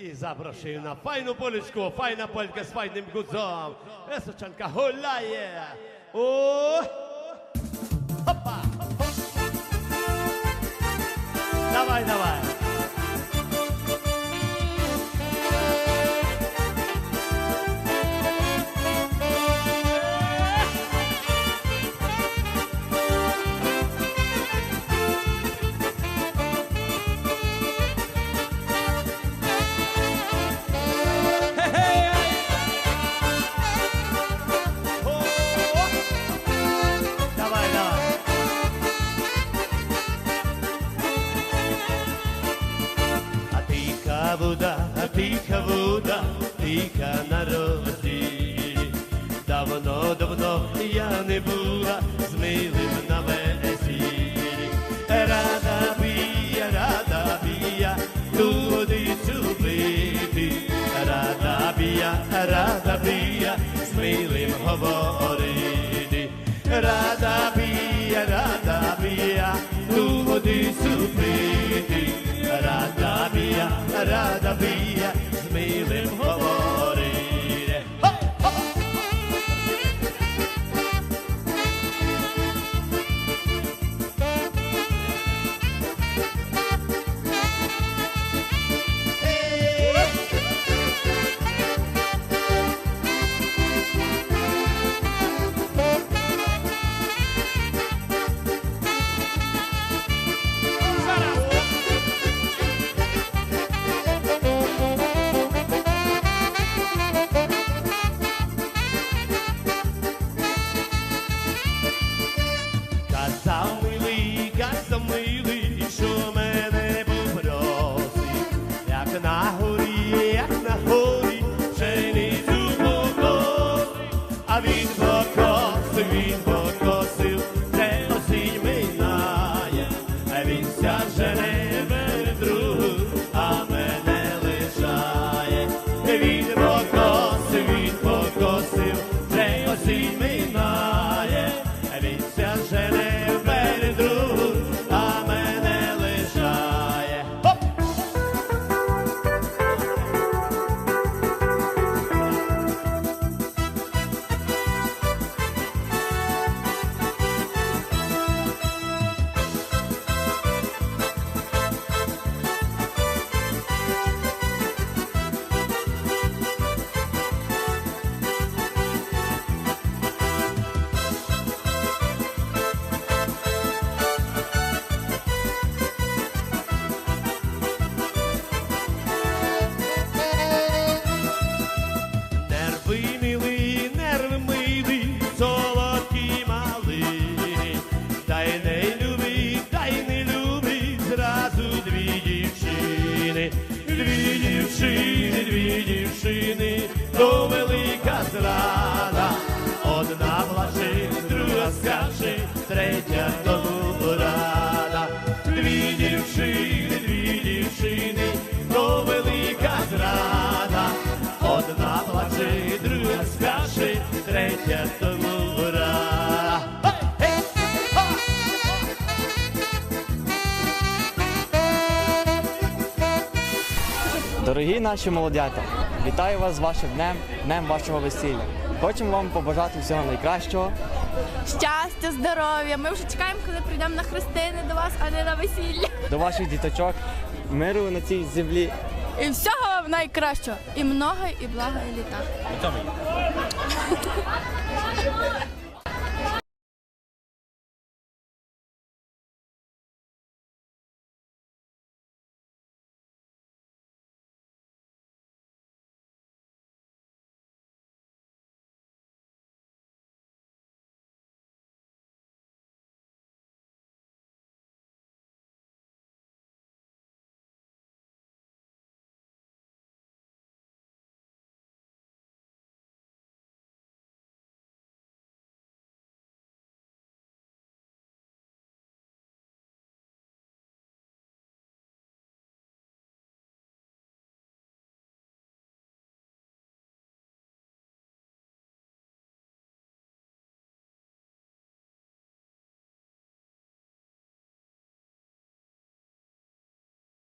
І запрошую на файну полічку, файна полька з файним гудзом. Височанка гуляє. О! Хопа! Давай, давай. О! Тиха вода, тиха на році. Давно, давно я не була з милим на весіллі. Рада бія, рада бія, ту водицю пити. Рада бія, рада бія, з милим говорити. Рада бія, рада бія, ту водицю. Рада бія, рада бія, Казав милий, казав милий, що мене попросив, як на горі, як на горі, пшеницю покосив, а він покосив, він покосив, де осінь минає, а він ся жене дівчини, то велика зрада, одна плаче, друга скаже, третя тому рада. Дві дівчини, дві дівчини, то велика зрада. Одна плаче, друга скаже, третя тому рада. Дорогі наші молодята, вітаю вас з вашим днем, днем вашого весілля. Хочемо вам побажати всього найкращого. Щастя, здоров'я. Ми вже чекаємо, коли прийдемо на хрестини до вас, а не на весілля. До ваших діточок, миру на цій землі. І всього вам найкращого. І много, і благо, і літа.